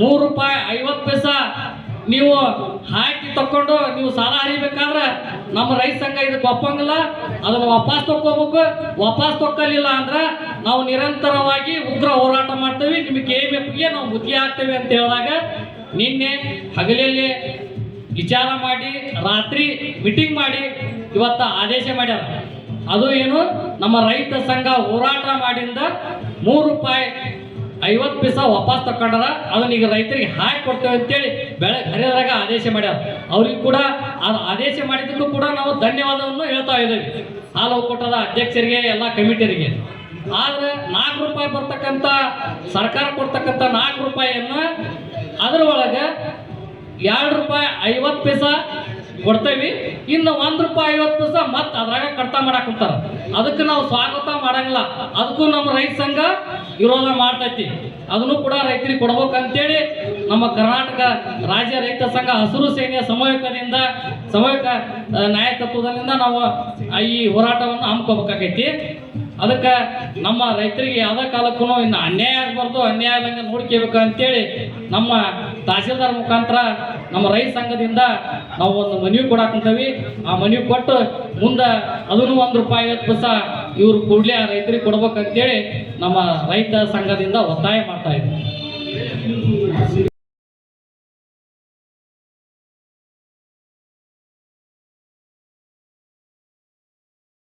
ಮೂರು ರೂಪಾಯಿ ಐವತ್ತು ಪೈಸ ನೀವು ಹಾಕಿ ತಕೊಂಡು ನೀವು ಸಾಲ ಹರಿಬೇಕಾದ್ರೆ ನಮ್ಮ ರೈತ ಸಂಘ ಇದಕ್ಕೆ ಒಪ್ಪಂಗಿಲ್ಲ. ಅದನ್ನ ವಾಪಸ್ ತಕ್ಕೋಬೇಕು. ವಾಪಸ್ ತಕ್ಕಲಿಲ್ಲ ಅಂದ್ರೆ ನಾವು ನಿರಂತರವಾಗಿ ಉಗ್ರ ಹೋರಾಟ ಮಾಡ್ತೇವೆ. ನಿಮಗೆ ಕೆ ಗೆ ನಾವು ಮುತ್ತಿಗೆ ಹಾಕ್ತೇವೆ ಅಂತ ಹೇಳಿದಾಗ ನಿನ್ನೆ ಹಗಲಲ್ಲಿ ವಿಚಾರ ಮಾಡಿ, ರಾತ್ರಿ ಮೀಟಿಂಗ್ ಮಾಡಿ ಇವತ್ತ ಆದೇಶ ಮಾಡ್ಯಾರ. ಅದು ಏನು? ನಮ್ಮ ರೈತ ಸಂಘ ಹೋರಾಟ ಮಾಡಿಂದ ಮೂರು ರೂಪಾಯಿ ಐವತ್ತು ಪೈಸಾ ವಾಪಸ್ ತಕೊಂಡಾರ ಅದನ್ನ ಈಗ ರೈತರಿಗೆ ಹಾಕಿ ಕೊಡ್ತೇವೆ ಅಂತೇಳಿ ಬೆಳೆ ಖರೀದಾಗ ಆದೇಶ ಮಾಡ್ಯಾರ. ಅವ್ರಿಗೆ ಕೂಡ ಅದು ಆದೇಶ ಮಾಡಿದ್ದಕ್ಕೂ ಕೂಡ ನಾವು ಧನ್ಯವಾದವನ್ನು ಹೇಳ್ತಾ ಇದ್ದೇವೆ. ಹಾಲು ಒಕ್ಕೂಟದ ಅಧ್ಯಕ್ಷರಿಗೆ, ಎಲ್ಲ ಕಮಿಟಿಯರಿಗೆ. ಆದ್ರೆ ನಾಲ್ಕು ರೂಪಾಯಿ ಬರ್ತಕ್ಕಂಥ ಸರ್ಕಾರ ಕೊಡ್ತಕ್ಕಂಥ ನಾಲ್ಕು ರೂಪಾಯಿಯನ್ನ ಅದರ ಒಳಗೆ ಎರಡು ರೂಪಾಯಿ ಐವತ್ತು ಪೈಸಾ ಕೊಡ್ತೇವಿ. ಇನ್ನು ಒಂದು ರೂಪಾಯಿ ಐವತ್ತು ದಿವಸ ಮತ್ತೆ ಅದ್ರಾಗ ಕಡ್ತ ಮಾಡಕ್ ಅದಕ್ಕೆ ನಾವು ಸ್ವಾಗತ ಮಾಡಂಗಿಲ್ಲ. ಅದಕ್ಕೂ ನಮ್ಮ ರೈತ ಸಂಘ ವಿರೋಧ ಮಾಡ್ತೈತಿ. ಅದನ್ನು ಕೂಡ ರೈತರಿಗೆ ಕೊಡ್ಬೇಕಂತೇಳಿ ನಮ್ಮ ಕರ್ನಾಟಕ ರಾಜ್ಯ ರೈತ ಸಂಘ ಹಸಿರು ಸೇನೆಯ ಸಮಯಕದಿಂದ ಸಮಯಕ ನಾಯಕತ್ವದಿಂದ ನಾವು ಈ ಹೋರಾಟವನ್ನು ಹಮ್ಮಿಕೋಬೇಕಾಗೈತಿ ಅದಕ್ಕೆ ನಮ್ಮ ರೈತರಿಗೆ ಯಾವುದೇ ಕಾಲಕ್ಕೂ ಇನ್ನು ಅನ್ಯಾಯ ಆಗಬಾರ್ದು. ಅನ್ಯಾಯ ಆಗಂಗೆ ನೋಡ್ಕೋಬೇಕು ಅಂತೇಳಿ ನಮ್ಮ ತಹಸೀಲ್ದಾರ್ ಮುಖಾಂತರ ನಮ್ಮ ರೈತ ಸಂಘದಿಂದ ನಾವು ಒಂದು ಮನವಿ ಕೊಡಾಕಂತೀವಿ. ಆ ಮನವಿ ಕೊಟ್ಟು ಮುಂದೆ ಅದನ್ನು ಒಂದು ರೂಪಾಯಿ ಐವತ್ತು ಪೈಸಾ ಇವ್ರು ಕೂಡಲೇ ರೈತರಿಗೆ ಕೊಡ್ಬೇಕಂತೇಳಿ ನಮ್ಮ ರೈತ ಸಂಘದಿಂದ ಒತ್ತಾಯ ಮಾಡ್ತಾ ಇದ್ದೀವಿ